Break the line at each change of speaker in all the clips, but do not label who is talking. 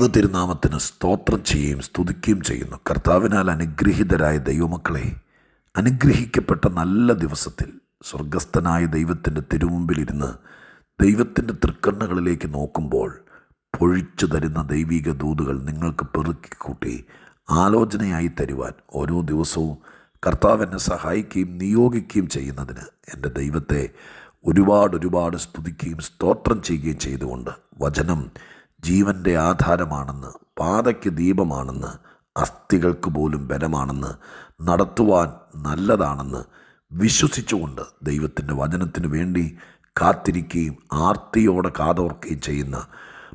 ദൈവ തിരുനാമത്തിന് സ്തോത്രം ചെയ്യുകയും സ്തുതിക്കുകയും ചെയ്യുന്നു. കർത്താവിനാൽ അനുഗ്രഹീതരായ ദൈവമക്കളെ അനുഗ്രഹിക്കപ്പെട്ട നല്ല ദിവസത്തിൽ സ്വർഗസ്ഥനായ ദൈവത്തിന്റെ തിരുമുമ്പിലിരുന്ന് ദൈവത്തിന്റെ തൃക്കണ്ണുകളിലേക്ക് നോക്കുമ്പോൾ പൊഴിച്ചു തരുന്ന ദൈവിക ദൂതുകൾ നിങ്ങൾക്ക് പെറുക്കിക്കൂട്ടി ആലോചനയായി തരുവാൻ ഓരോ ദിവസവും കർത്താവ് എന്നെ സഹായിക്കുകയും നിയോഗിക്കുകയും ചെയ്യുന്നതിന് എന്റെ ദൈവത്തെ ഒരുപാട് ഒരുപാട് സ്തുതിക്കുകയും സ്തോത്രം ചെയ്യുകയും ചെയ്തുകൊണ്ട് വചനം ജീവന്റെ ആധാരമാണെന്ന് പാതയ്ക്ക് ദീപമാണെന്ന് അസ്ഥികൾക്ക് പോലും ബലമാണെന്ന് നടത്തുവാൻ നല്ലതാണെന്ന് വിശ്വസിച്ചുകൊണ്ട് ദൈവത്തിന്റെ വചനത്തിന് വേണ്ടി കാത്തിരിക്കുകയും ആർത്തിയോടെ കാതോർക്കുകയും ചെയ്യുന്ന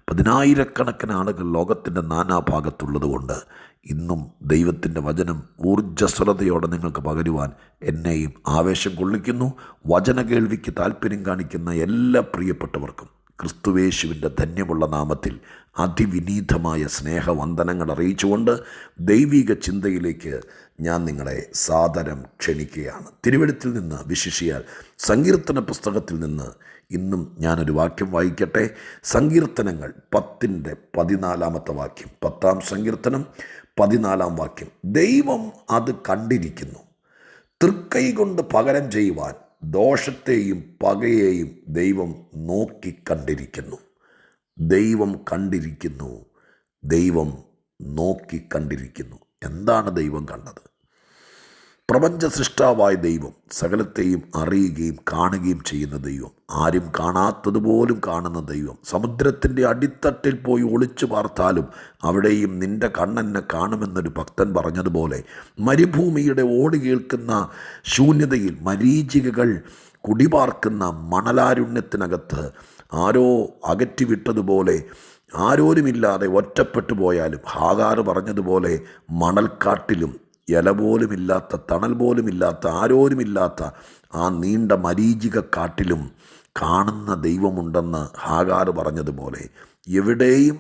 പതിനായിരക്കണക്കിന് ആളുകൾ ലോകത്തിന്റെ നാനാഭാഗത്തുള്ളതുകൊണ്ട് ഇന്നും ദൈവത്തിന്റെ വചനം ഊർജസ്വലതയോടെ നിങ്ങൾക്ക് പകരുവാൻ എന്നെയും ആവേശം കൊള്ളിക്കുന്നു. വചന കേൾവിക്ക് താല്പര്യം കാണിക്കുന്ന എല്ലാ പ്രിയപ്പെട്ടവർക്കും ക്രിസ്തുവേശുവിന്റെ ധന്യമുള്ള നാമത്തിൽ അതിവിനീതമായ സ്നേഹവന്ദനങ്ങൾ അറിയിച്ചുകൊണ്ട് ദൈവിക ചിന്തയിലേക്ക് ഞാൻ നിങ്ങളെ സാദരം ക്ഷണിക്കുകയാണ്. തിരുവഴുത്തിൽ നിന്ന് വിശിഷിയാൽ സങ്കീർത്തന പുസ്തകത്തിൽ നിന്ന് ഇന്നും ഞാനൊരു വാക്യം വായിക്കട്ടെ. സങ്കീർത്തനങ്ങൾ പത്തിന്റെ പതിനാലാമത്തെ വാക്യം. പത്താം സങ്കീർത്തനം പതിനാലാം വാക്യം. ദൈവം അത് കണ്ടിരിക്കുന്നു. തൃക്കൈ കൊണ്ട് പകരം ചെയ്യുവാൻ ദോഷത്തെയും പകയെയും ദൈവം നോക്കിക്കണ്ടിരിക്കുന്നു. ദൈവം കണ്ടിരിക്കുന്നു. ദൈവം നോക്കിക്കണ്ടിരിക്കുന്നു. എന്താണ് ദൈവം കണ്ടത്? പ്രപഞ്ച സൃഷ്ടാവായ ദൈവം സകലത്തെയും അറിയുകയും കാണുകയും ചെയ്യുന്ന ദൈവം. ആരും കാണാത്തതുപോലും കാണുന്ന ദൈവം. സമുദ്രത്തിന്റെ അടിത്തട്ടിൽ പോയി ഒളിച്ചു പാർത്താലും അവിടെയും നിന്റെ കണ്ണെന്നെ കാണുമെന്നൊരു ഭക്തൻ പറഞ്ഞതുപോലെ മരുഭൂമിയുടെ ഓടി കേൾക്കുന്ന ശൂന്യതയിൽ മരീചികകൾ കുടിപാർക്കുന്ന മണലാരുണ്യത്തിനകത്ത് ആരോ അകറ്റിവിട്ടതുപോലെ ആരോരുമില്ലാതെ ഒറ്റപ്പെട്ടു പോയാലും ഹാഗാർ പറഞ്ഞതുപോലെ മണൽക്കാട്ടിലും ഇല പോലുമില്ലാത്ത തണൽ പോലുമില്ലാത്ത ആരോരുമില്ലാത്ത ആ നീണ്ട മരീചിക കാട്ടിലും കാണുന്ന ദൈവമുണ്ടെന്ന് ഹാഗാർ പറഞ്ഞതുപോലെ എവിടെയും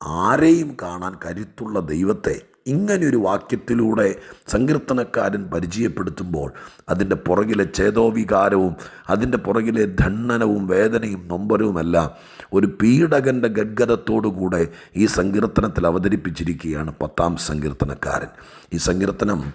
ആരെയും കാണാൻ കരുത്തുള്ള ദൈവത്തെ ഇങ്ങനെയൊരു വാക്യത്തിലൂടെ സങ്കീർത്തനക്കാരൻ പരിചയപ്പെടുത്തുമ്പോൾ അതിന്റെ പുറകിലെ ചേതോവികാരവും അതിന്റെ പുറകിലെ ദണ്ഡനവും വേദനയും നൊമ്പരവുമെല്ലാം ഒരു പീഡകന്റെ ഗദ്ഗതത്തോടുകൂടെ ഈ സങ്കീർത്തനത്തിൽ അവതരിപ്പിച്ചിരിക്കുകയാണ് പത്താം സങ്കീർത്തനക്കാരൻ. ഈ സങ്കീർത്തനം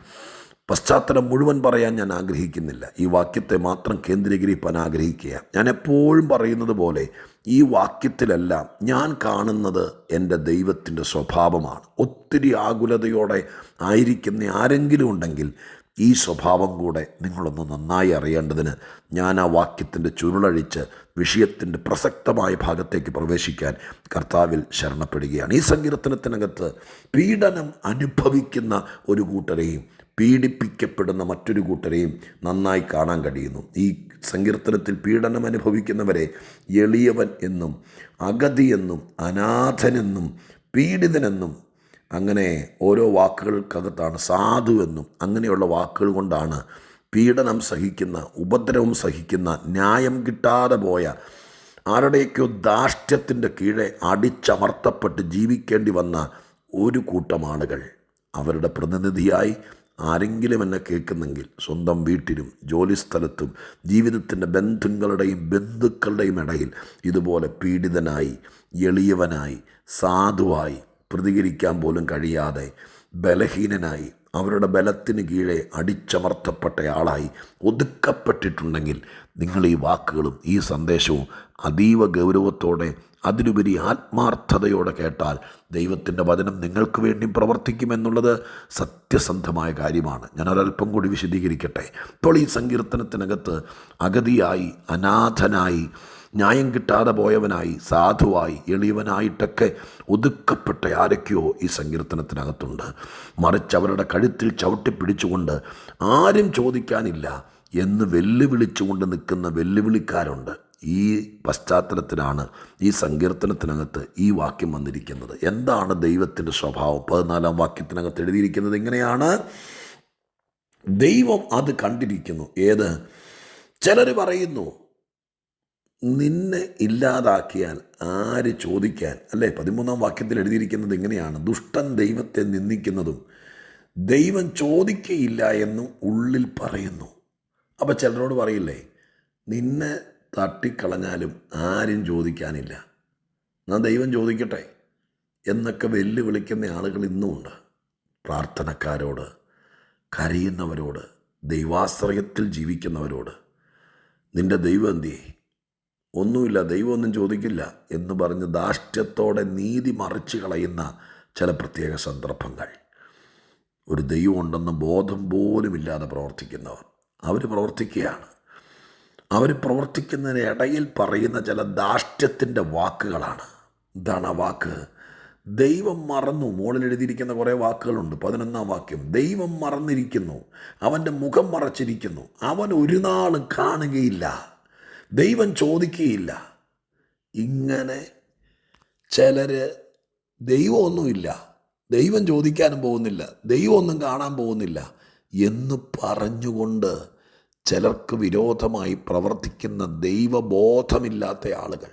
പശ്ചാത്തലം മുഴുവൻ പറയാൻ ഞാൻ ആഗ്രഹിക്കുന്നില്ല. ഈ വാക്യത്തെ മാത്രം കേന്ദ്രീകരിക്കാൻ ആഗ്രഹിക്കുക. ഞാൻ എപ്പോഴും പറയുന്നത് പോലെ ഈ വാക്യത്തിലെല്ലാം ഞാൻ കാണുന്നത് എന്റെ ദൈവത്തിന്റെ സ്വഭാവമാണ്. ഒത്തിരി ആകുലതയോടെ ആയിരിക്കുന്ന ആരെങ്കിലും ഉണ്ടെങ്കിൽ ഈ സ്വഭാവം കൂടെ നിങ്ങളൊന്ന് നന്നായി അറിയേണ്ടതിന് ഞാൻ ആ വാക്യത്തിന്റെ ചുരുളഴിച്ച് വിഷയത്തിന്റെ പ്രസക്തമായ ഭാഗത്തേക്ക് പ്രവേശിക്കാൻ കർത്താവിൽ ശരണപ്പെടുകയാണ്. ഈ സങ്കീർത്തനത്തിനകത്ത് പീഡനം അനുഭവിക്കുന്ന ഒരു കൂട്ടരെയും പീഡിപ്പിക്കപ്പെടുന്ന മറ്റൊരു കൂട്ടരെയും നന്നായി കാണാൻ കഴിയുന്നു. ഈ സങ്കീർത്തനത്തിൽ പീഡനം അനുഭവിക്കുന്നവരെ എളിയവൻ എന്നും അഗതിയെന്നും അനാഥനെന്നും പീഡിതനെന്നും അങ്ങനെ ഓരോ വാക്കുകൾക്കകത്താണ് സാധു എന്നും അങ്ങനെയുള്ള വാക്കുകൾ കൊണ്ടാണ് പീഡനം സഹിക്കുന്ന ഉപദ്രവം സഹിക്കുന്ന ന്യായം കിട്ടാതെ പോയ ആരുടെയൊക്കെയോ ദാഷ്ട്യത്തിന്റെ കീഴെ അടിച്ചമർത്തപ്പെട്ട് ജീവിക്കേണ്ടി വന്ന ഒരു കൂട്ടം ആളുകൾ. അവരുടെ പ്രതിനിധിയായി ആരെങ്കിലും എന്നെ കേൾക്കുന്നെങ്കിൽ സ്വന്തം വീട്ടിലും ജോലിസ്ഥലത്തും ജീവിതത്തിന്റെ ബന്ധുക്കളുടെയും ബന്ധുക്കളുടെയും ഇടയിൽ ഇതുപോലെ പീഡിതനായി എളിയവനായി സാധുവായി പ്രതികരിക്കാൻ പോലും കഴിയാതെ ബലഹീനനായി അവരുടെ ബലത്തിന് കീഴെ അടിച്ചമർത്തപ്പെട്ടയാളായി ഒതുക്കപ്പെട്ടിട്ടുണ്ടെങ്കിൽ നിങ്ങൾ ഈ വാക്കുകളും ഈ സന്ദേശവും അതീവ ഗൗരവത്തോടെ അതിലുപരി ആത്മാർത്ഥതയോടെ കേട്ടാൽ ദൈവത്തിന്റെ വചനം നിങ്ങൾക്ക് വേണ്ടി പ്രവർത്തിക്കുമെന്നുള്ളത് സത്യസന്ധമായ കാര്യമാണ്. ഞാൻ ഒരല്പം കൂടി വിശദീകരിക്കട്ടെ. ഇപ്പോൾ ഈ സങ്കീർത്തനത്തിനകത്ത് അഗതിയായി അനാഥനായി ന്യായം കിട്ടാതെ പോയവനായി സാധുവായി എളിയവനായിട്ടൊക്കെ ഒതുക്കപ്പെട്ട ആരൊക്കെയോ ഈ സങ്കീർത്തനത്തിനകത്തുണ്ട്. മറിച്ച് അവരുടെ കഴുത്തിൽ ചവിട്ടിപ്പിടിച്ചുകൊണ്ട് ആരും ചോദിക്കാനില്ല എന്ന് വെല്ലുവിളിച്ചുകൊണ്ട് നിൽക്കുന്ന വെല്ലുവിളിക്കാരുണ്ട്. ഈ പശ്ചാത്തലത്തിലാണ് ഈ സങ്കീർത്തനത്തിനകത്ത് ഈ വാക്യം വന്നിരിക്കുന്നത്. എന്താണ് ദൈവത്തിന്റെ സ്വഭാവം? പതിനാലാം വാക്യത്തിനകത്ത് എഴുതിയിരിക്കുന്നത് എങ്ങനെയാണ് ദൈവം അത് കണ്ടിരിക്കുന്നു. ഏത്? ചിലർ പറയുന്നു നിന്നെ ഇല്ലാതാക്കിയാൽ ആര് ചോദിക്കാൻ? അല്ലേ? പതിമൂന്നാം വാക്യത്തിൽ എഴുതിയിരിക്കുന്നത് ഇങ്ങനെയാണ് ദുഷ്ടൻ ദൈവത്തെ നിന്ദിക്കുന്നതും ദൈവം ചോദിക്കയില്ല എന്നും ഉള്ളിൽ പറയുന്നു. അപ്പോൾ ചിലരോട് പറയില്ലേ? നിന്നെ തട്ടിക്കളഞ്ഞാലും ആരും ചോദിക്കാനില്ല. എന്നാൽ ദൈവം ചോദിക്കട്ടെ എന്നൊക്കെ വെല്ലുവിളിക്കുന്ന ആളുകൾ ഇന്നുമുണ്ട്. പ്രാർത്ഥനക്കാരോട് കരയുന്നവരോട് ദൈവാശ്രയത്തിൽ ജീവിക്കുന്നവരോട്. നിന്റെ ദൈവം എന്തിയേ? ഒന്നുമില്ല ദൈവമൊന്നും ചോദിക്കില്ല എന്ന് പറഞ്ഞ് ധാഷ്ട്യത്തോടെ നീതി മറിച്ച് കളയുന്ന ചില പ്രത്യേക സന്ദർഭങ്ങൾ. ഒരു ദൈവമുണ്ടെന്ന് ബോധം പോലും പോലുമില്ലാതെ പ്രവർത്തിക്കുന്നവർ. അവർ പ്രവർത്തിക്കുകയാണ്. അവർ പ്രവർത്തിക്കുന്നതിനിടയിൽ പറയുന്ന ചില ധാഷ്ട്യത്തിന്റെ വാക്കുകളാണ്. എന്താണ് ആ വാക്ക്. ദൈവം മറന്നു. മുകളിൽ എഴുതിയിരിക്കുന്ന കുറേ വാക്കുകളുണ്ട്. പതിനൊന്നാം വാക്യം. ദൈവം മറന്നിരിക്കുന്നു. അവന്റെ മുഖം മറച്ചിരിക്കുന്നു. അവൻ ഒരു നാളും കാണുകയില്ല. ദൈവം ചോദിക്കുകയില്ല. ഇങ്ങനെ ചിലർ ദൈവമൊന്നുമില്ല. ദൈവം ചോദിക്കാനും പോകുന്നില്ല. ദൈവമൊന്നും കാണാൻ പോകുന്നില്ല എന്ന് പറഞ്ഞുകൊണ്ട് ചിലർക്ക് വിരോധമായി പ്രവർത്തിക്കുന്ന ദൈവബോധമില്ലാത്ത ആളുകൾ.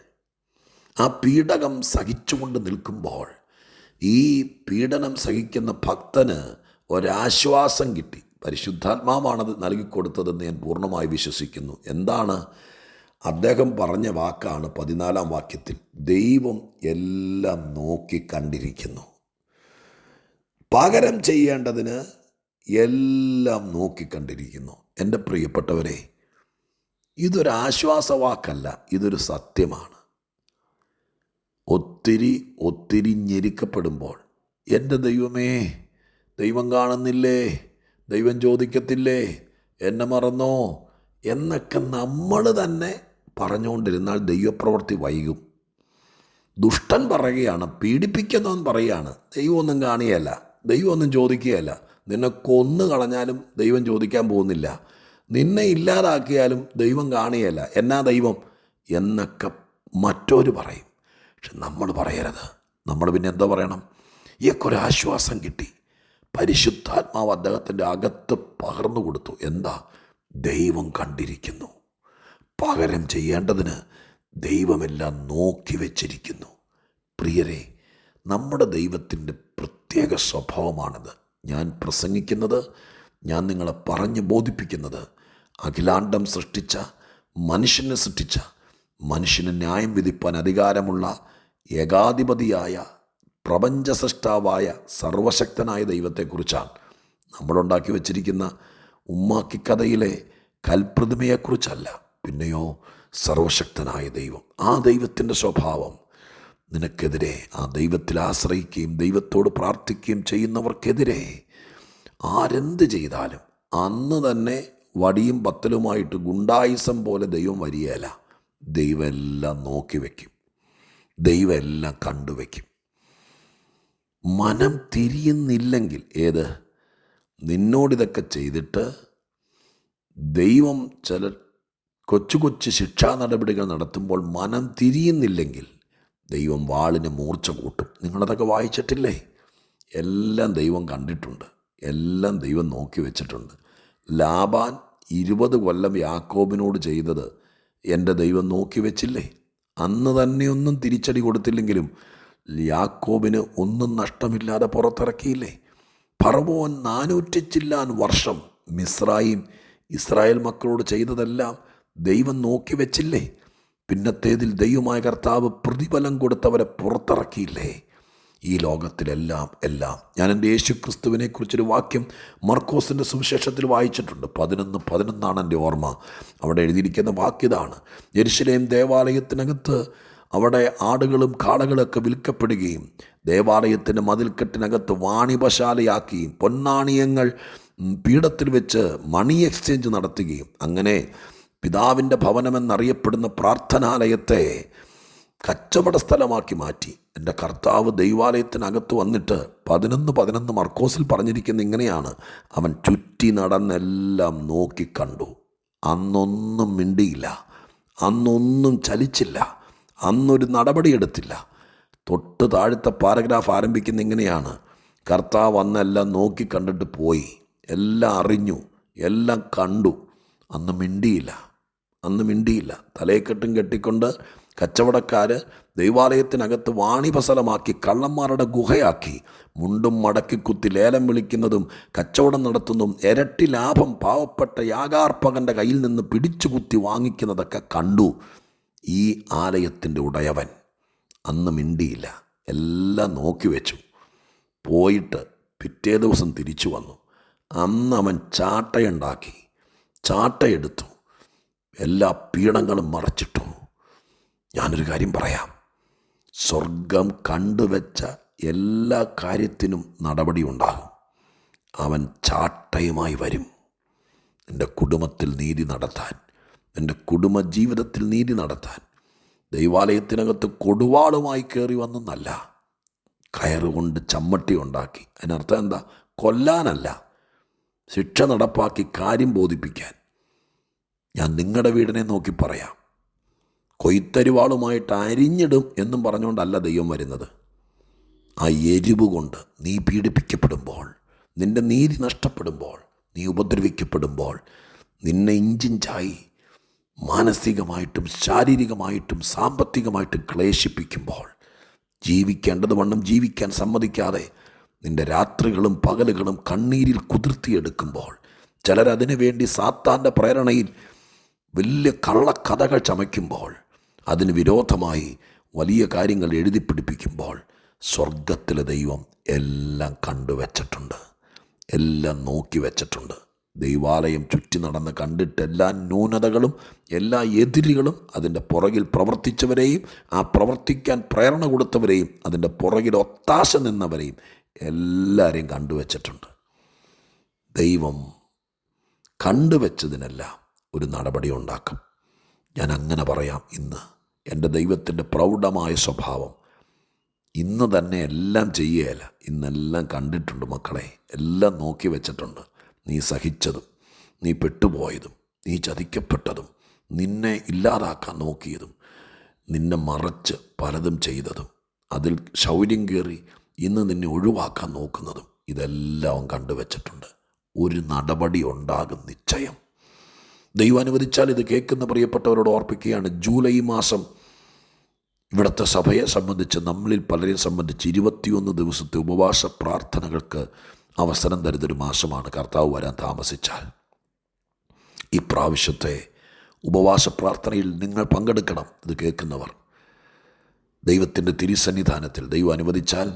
ആ പീഡകം സഹിച്ചുകൊണ്ട് നിൽക്കുമ്പോൾ ഈ പീഡനം സഹിക്കുന്ന ഭക്തന് ഒരാശ്വാസം കിട്ടി. പരിശുദ്ധാത്മാവാണത് നൽകിക്കൊടുത്തതെന്ന് ഞാൻ പൂർണമായി വിശ്വസിക്കുന്നു. എന്താണ്? അദ്ദേഹം പറഞ്ഞ വാക്കാണ് പതിനാലാം വാക്യത്തിൽ ദൈവം എല്ലാം നോക്കി കണ്ടിരിക്കുന്നു. പകരം ചെയ്യേണ്ടതിന് എല്ലാം നോക്കിക്കണ്ടിരിക്കുന്നു എന്റെ പ്രിയപ്പെട്ടവരെ ഇതൊരു ആശ്വാസവാക്കല്ല ഇതൊരു സത്യമാണ്. ഒത്തിരി ഒത്തിരി ഞെരുക്കപ്പെടുമ്പോൾ എന്റെ ദൈവമേ ദൈവം കാണുന്നില്ലേ? ദൈവം ചോദിക്കത്തില്ലേ? എന്നെ മറന്നോ? എന്നൊക്കെ നമ്മൾ തന്നെ പറഞ്ഞുകൊണ്ടിരുന്നാൽ ദൈവപ്രവൃത്തി വൈകും. ദുഷ്ടൻ പറയുകയാണ് പീഡിപ്പിക്കുന്നവൻ പറയുകയാണ് ദൈവമൊന്നും കാണുകയല്ല ദൈവമൊന്നും ചോദിക്കുകയല്ല. നിന്നെ കൊന്നു കളഞ്ഞാലും ദൈവം ചോദിക്കാൻ പോകുന്നില്ല. നിന്നെ ഇല്ലാതാക്കിയാലും ദൈവം കാണുകയല്ല. എന്നാ ദൈവം? എന്നൊക്കെ മറ്റൊരു പറയും. പക്ഷെ നമ്മൾ പറയരുത്. നമ്മൾ പിന്നെ എന്താ പറയണം? ആശ്വാസം കിട്ടി. പരിശുദ്ധാത്മാവ് അദ്ദേഹത്തിന്റെ അകത്ത് പകർന്നു കൊടുത്തു. എന്താ? ദൈവം കണ്ടിരിക്കുന്നു. പകരം ചെയ്യേണ്ടതിന് ദൈവമെല്ലാം നോക്കി വച്ചിരിക്കുന്നു. പ്രിയരെ നമ്മുടെ ദൈവത്തിന്റെ പ്രത്യേക സ്വഭാവമാണിത്. ഞാൻ പ്രസംഗിക്കുന്നത് ഞാൻ നിങ്ങളെ പറഞ്ഞ് ബോധിപ്പിക്കുന്നത് അഖിലാണ്ടം സൃഷ്ടിച്ച മനുഷ്യനെ സൃഷ്ടിച്ച മനുഷ്യന് ന്യായം വിധിപ്പാൻ അധികാരമുള്ള ഏകാധിപതിയായ പ്രപഞ്ച സൃഷ്ടാവായ സർവശക്തനായ ദൈവത്തെക്കുറിച്ചാണ് നമ്മളുണ്ടാക്കി വച്ചിരിക്കുന്ന ഉമ്മാക്കിക്കഥയിലെ കൽപ്രതിമയെക്കുറിച്ചല്ല. പിന്നെയോ സർവശക്തനായ ദൈവം. ആ ദൈവത്തിന്റെ സ്വഭാവം നിനക്കെതിരെ ആ ദൈവത്തിൽ ആശ്രയിക്കുകയും ദൈവത്തോട് പ്രാർത്ഥിക്കുകയും ചെയ്യുന്നവർക്കെതിരെ ആരെന്ത് ചെയ്താലും അന്ന് തന്നെ വടിയും പത്തലുമായിട്ട് ഗുണ്ടായുസം പോലെ ദൈവം വരികയല്ല. ദൈവം എല്ലാം നോക്കി വയ്ക്കും ദൈവം എല്ലാം കണ്ടുവയ്ക്കും മനം തിരിയുന്നില്ലെങ്കിൽ ഏത്? നിന്നോടിതൊക്കെ ചെയ്തിട്ട് ദൈവം ചില കൊച്ചു കൊച്ചു ശിക്ഷാ നടപടികൾ നടത്തുമ്പോൾ മനം തിരിയുന്നില്ലെങ്കിൽ ദൈവം വാളിന് മൂർച്ച കൂട്ടും. നിങ്ങളതൊക്കെ വായിച്ചിട്ടില്ലേ? എല്ലാം ദൈവം കണ്ടിട്ടുണ്ട്. എല്ലാം ദൈവം നോക്കി വെച്ചിട്ടുണ്ട്. ലാബാൻ ഇരുപത് കൊല്ലം യാക്കോബിനോട് ചെയ്തത് എന്റെ ദൈവം നോക്കി വെച്ചില്ലേ? അന്ന് തന്നെ ഒന്നും തിരിച്ചടി കൊടുത്തില്ലെങ്കിലും യാക്കോബിന് ഒന്നും നഷ്ടമില്ലാതെ പുറത്തിറക്കിയില്ലേ? ഫറവോൻ നാനൂറ്റി ചില്ലാൻ വർഷം മിസ്രായിം ഇസ്രായേൽ മക്കളോട് ചെയ്തതെല്ലാം ദൈവം നോക്കി വെച്ചില്ലേ? പിന്നത്തേതിൽ ദൈവമായ കർത്താവ് പ്രതിഫലം കൊടുത്തവരെ പുറത്തിറക്കിയില്ലേ? ഈ ലോകത്തിലെല്ലാം എല്ലാം. ഞാൻ എന്റെ യേശു ക്രിസ്തുവിനെ കുറിച്ചൊരു വാക്യം മർക്കോസിന്റെ സുവിശേഷത്തിൽ വായിച്ചിട്ടുണ്ട്. പതിനൊന്ന് പതിനൊന്നാണ് എന്റെ ഓർമ്മ. അവിടെ എഴുതിയിരിക്കുന്ന വാക്യതാണ് യെരുശലേം ദേവാലയത്തിനകത്ത് അവിടെ ആടുകളും കാടകളൊക്കെ വിൽക്കപ്പെടുകയും ദേവാലയത്തിന്റെ മതിൽക്കെട്ടിനകത്ത് വാണിപശാലയാക്കുകയും പൊന്നാണിയങ്ങൾ പീഠത്തിൽ വെച്ച് മണി എക്സ്ചേഞ്ച് നടത്തുകയും. അങ്ങനെ പിതാവിന്റെ ഭവനമെന്നറിയപ്പെടുന്ന പ്രാർത്ഥനാലയത്തെ കച്ചവട സ്ഥലമാക്കി മാറ്റി. എന്റെ കർത്താവ് ദൈവാലയത്തിനകത്ത് വന്നിട്ട് പതിനൊന്ന് പതിനൊന്ന് മർക്കോസിൽ പറഞ്ഞിരിക്കുന്ന ഇങ്ങനെയാണ് അവൻ ചുറ്റി നടന്നെല്ലാം നോക്കിക്കണ്ടു അന്നൊന്നും മിണ്ടിയില്ല. അന്നൊന്നും ചലിച്ചില്ല. അന്നൊരു നടപടിയെടുത്തില്ല തൊട്ട് താഴത്തെ പാരഗ്രാഫ് ആരംഭിക്കുന്ന ഇങ്ങനെയാണ്. കർത്താവ് അന്നെല്ലാം നോക്കി കണ്ടിട്ട് പോയി. എല്ലാം അറിഞ്ഞു. എല്ലാം കണ്ടു. അന്ന് മിണ്ടിയില്ല. അന്ന് മിണ്ടിയില്ല. തലയെക്കെട്ടും കെട്ടിക്കൊണ്ട് കച്ചവടക്കാർ ദൈവാലയത്തിനകത്ത് വാണിപസലമാക്കി കള്ളന്മാരുടെ ഗുഹയാക്കി മുണ്ടും മടക്കി കുത്തി ലേലം വിളിക്കുന്നതും കച്ചവടം നടത്തുന്നതും ഇരട്ടി ലാഭം പാവപ്പെട്ട യാഗാർപ്പകന്റെ കയ്യിൽ നിന്ന് പിടിച്ചു കുത്തി വാങ്ങിക്കുന്നതൊക്കെ കണ്ടു. ഈ ആലയത്തിന്റെ ഉടയവൻ അന്ന് മിണ്ടിയില്ല. എല്ലാം നോക്കി വെച്ചു. പോയിട്ട് പിറ്റേ ദിവസം തിരിച്ചു വന്നു. അന്ന് അവൻ ചാട്ടയുണ്ടാക്കി ചാട്ടയെടുത്തു. എല്ലാ പീണങ്ങളും മറച്ചിട്ടു. ഞാനൊരു കാര്യം പറയാം. സ്വർഗം കണ്ടുവച്ച എല്ലാ കാര്യത്തിനും നടപടി ഉണ്ടാകും. അവൻ ചാട്ടയുമായി വരും. നിന്റെ കുടുംബത്തിൽ നീതി നടത്താൻ നിന്റെ കുടുംബ ജീവിതത്തിൽ നീതി നടത്താൻ ദൈവാലയത്തിനകത്ത് കൊടുവാളുമായി കയറി വന്നെന്നല്ല. കയറുകൊണ്ട് ചമ്മട്ടി ഉണ്ടാക്കി. അതിനർത്ഥം എന്താ? കൊല്ലാനല്ല. ശിക്ഷ നടപ്പാക്കി കാര്യം ബോധിപ്പിക്കാൻ. ഞാൻ നിങ്ങളുടെ വീടിനെ നോക്കി പറയാം. കൊയ്ത്തരുവാളുമായിട്ട് അരിഞ്ഞിടും എന്നും പറഞ്ഞുകൊണ്ടല്ല ദൈവം വരുന്നത്. ആ എരിവ് കൊണ്ട് നീ പീഡിപ്പിക്കപ്പെടുമ്പോൾ നിന്റെ നീതി നഷ്ടപ്പെടുമ്പോൾ നീ ഉപദ്രവിക്കപ്പെടുമ്പോൾ നിന്നെ ഇഞ്ചിഞ്ചായി മാനസികമായിട്ടും ശാരീരികമായിട്ടും സാമ്പത്തികമായിട്ടും ക്ലേശിപ്പിക്കുമ്പോൾ ജീവിക്കേണ്ടത് വണ്ണം ജീവിക്കാൻ സമ്മതിക്കാതെ നിന്റെ രാത്രികളും പകലുകളും കണ്ണീരിൽ കുതിർത്തിയെടുക്കുമ്പോൾ ചിലരതിനു വേണ്ടി സാത്താന്റെ പ്രേരണയിൽ വലിയ കള്ളക്കഥകൾ ചമയ്ക്കുമ്പോൾ അതിന് വിരോധമായി വലിയ കാര്യങ്ങൾ എഴുതി പിടിപ്പിക്കുമ്പോൾ സ്വർഗത്തിലെ ദൈവം എല്ലാം കണ്ടുവച്ചിട്ടുണ്ട് എല്ലാം നോക്കി വെച്ചിട്ടുണ്ട്. ദൈവാലയം ചുറ്റി നടന്ന് കണ്ടിട്ട് എല്ലാ ന്യൂനതകളും എല്ലാ എതിരുകളും അതിന്റെ പുറകിൽ പ്രവർത്തിച്ചവരെയും ആ പ്രവർത്തിക്കാൻ പ്രേരണ കൊടുത്തവരെയും അതിന്റെ പുറകിൽ ഒത്താശ നിന്നവരെയും എല്ലാവരെയും കണ്ടുവച്ചിട്ടുണ്ട് ദൈവം കണ്ടുവച്ചതിനെല്ലാം ഒരു നടപടി ഉണ്ടാക്കും. ഞാൻ അങ്ങനെ പറയാം ഇന്ന്. എന്റെ ദൈവത്തിന്റെ പ്രൗഢമായ സ്വഭാവം. ഇന്ന് തന്നെ എല്ലാം ചെയ്യുകയില്ല. ഇന്നെല്ലാം കണ്ടിട്ടുണ്ട് മക്കളെ. എല്ലാം നോക്കി വെച്ചിട്ടുണ്ട്. നീ സഹിച്ചതും നീ പെട്ടുപോയതും നീ ചതിക്കപ്പെട്ടതും നിന്നെ ഇല്ലാതാക്കാൻ നോക്കിയതും നിന്നെ മറച്ച് പലതും ചെയ്തതും അതിൽ ശൗര്യം കയറി ഇന്ന് നിന്നെ ഒഴിവാക്കാൻ നോക്കുന്നതും ഇതെല്ലാം കണ്ടുവച്ചിട്ടുണ്ട്. ഒരു നടപടി ഉണ്ടാകും നിശ്ചയം. ദൈവം അനുവദിച്ചാൽ ഇത് കേൾക്കുന്ന പ്രിയപ്പെട്ടവരോട് ഓർപ്പിക്കുകയാണ്. ജൂലൈ മാസം ഇവിടുത്തെ സഭയെ സംബന്ധിച്ച് നമ്മളിൽ പലരെയും സംബന്ധിച്ച് ഇരുപത്തിയൊന്ന് ദിവസത്തെ ഉപവാസ പ്രാർത്ഥനകൾക്ക് അവസരം തരുന്നൊരു മാസമാണ്. കർത്താവ് വരാൻ താമസിച്ചാൽ. ഈ പ്രാവശ്യത്തെ ഉപവാസ പ്രാർത്ഥനയിൽ നിങ്ങൾ പങ്കെടുക്കണം. ഇത് കേൾക്കുന്നവർ ദൈവത്തിന്റെ തിരുസന്നിധാനത്തിൽ ദൈവം അനുവദിച്ചാൽ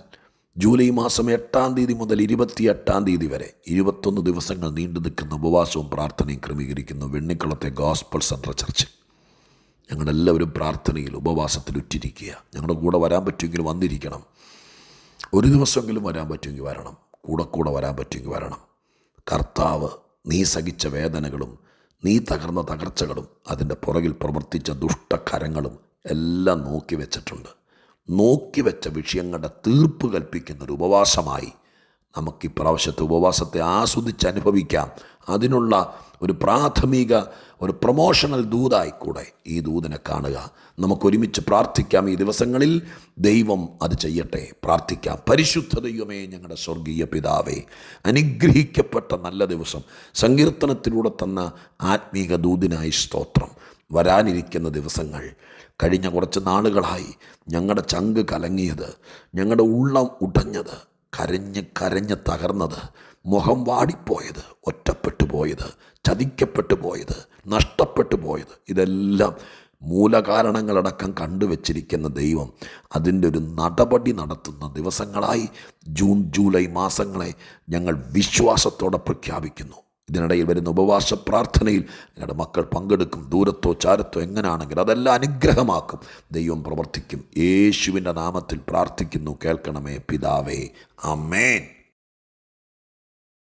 ജൂലൈ മാസം എട്ടാം തീയതി മുതൽ ഇരുപത്തി എട്ടാം തീയതി വരെ ഇരുപത്തൊന്ന് ദിവസങ്ങൾ നീണ്ടു നിൽക്കുന്ന ഉപവാസവും പ്രാർത്ഥനയും ക്രമീകരിക്കുന്നു വെണ്ണിക്കുളത്തെ ഗോസ്പൽ സെൻട്രൽ ചർച്ച് ഞങ്ങളെല്ലാവരും പ്രാർത്ഥനയിൽ ഉപവാസത്തിൽ ഉറ്റിരിക്കുക. ഞങ്ങളുടെ കൂടെ വരാൻ പറ്റുമെങ്കിൽ വന്നിരിക്കണം. ഒരു ദിവസമെങ്കിലും വരാൻ പറ്റുമെങ്കിൽ വരണം. കൂടെ കൂടെ വരാൻ പറ്റുമെങ്കിൽ വരണം. കർത്താവ് നീ സഹിച്ച വേദനകളും നീ തകർന്ന തകർച്ചകളും അതിന്റെ പുറകിൽ പ്രവർത്തിച്ച ദുഷ്ടകരങ്ങളും എല്ലാം നോക്കി വെച്ചിട്ടുണ്ട്. നോക്കി വെച്ച വിഷയങ്ങളുടെ തീർപ്പ് കൽപ്പിക്കുന്ന ഒരു ഉപവാസമായി നമുക്ക് ഇപ്രാവശ്യത്തെ ഉപവാസത്തെ ആസ്വദിച്ച് അനുഭവിക്കാം. അതിനുള്ള ഒരു പ്രാഥമിക ഒരു പ്രൊമോഷണൽ ദൂതായിക്കൂടെ ഈ ദൂതനെ കാണുക. നമുക്കൊരുമിച്ച് പ്രാർത്ഥിക്കാം. ഈ ദിവസങ്ങളിൽ ദൈവം അത് ചെയ്യട്ടെ. പ്രാർത്ഥിക്കാം. പരിശുദ്ധ ദൈവമേ ഞങ്ങളുടെ സ്വർഗീയ പിതാവേ അനുഗ്രഹിക്കപ്പെട്ട നല്ല ദിവസം. സങ്കീർത്തനത്തിലൂടെ തന്ന ആത്മീക ദൂതിനായി സ്തോത്രം. വരാനിരിക്കുന്ന ദിവസങ്ങൾ കഴിഞ്ഞ കുറച്ച് നാളുകളായി ഞങ്ങളുടെ ചങ്ക് കലങ്ങിയത് ഞങ്ങളുടെ ഉള്ളം ഉടഞ്ഞത് കരഞ്ഞ് കരഞ്ഞ് തകർന്നത് മുഖം വാടിപ്പോയത് ഒറ്റപ്പെട്ടു പോയത് ചതിക്കപ്പെട്ടു പോയത് നഷ്ടപ്പെട്ടു പോയത് ഇതെല്ലാം മൂലകാരണങ്ങളടക്കം കണ്ടുവച്ചിരിക്കുന്ന ദൈവം അതിന്റെ ഒരു നടപടി നടത്തുന്ന ദിവസങ്ങളായി ജൂൺ ജൂലൈ മാസങ്ങളെ ഞങ്ങൾ വിശ്വാസത്തോടെ പ്രഖ്യാപിക്കുന്നു. ഇതിനിടയിൽ വരുന്ന ഉപവാസ പ്രാർത്ഥനയിൽ നിങ്ങളുടെ മക്കൾ പങ്കെടുക്കും. ദൂരത്തോ ചാരത്തോ എങ്ങനെയാണെങ്കിൽ അതെല്ലാം അനുഗ്രഹമാക്കും. ദൈവം പ്രവർത്തിക്കും. യേശുവിന്റെ നാമത്തിൽ പ്രാർത്ഥിക്കുന്നു. കേൾക്കണമേ പിതാവേ. അമേൻ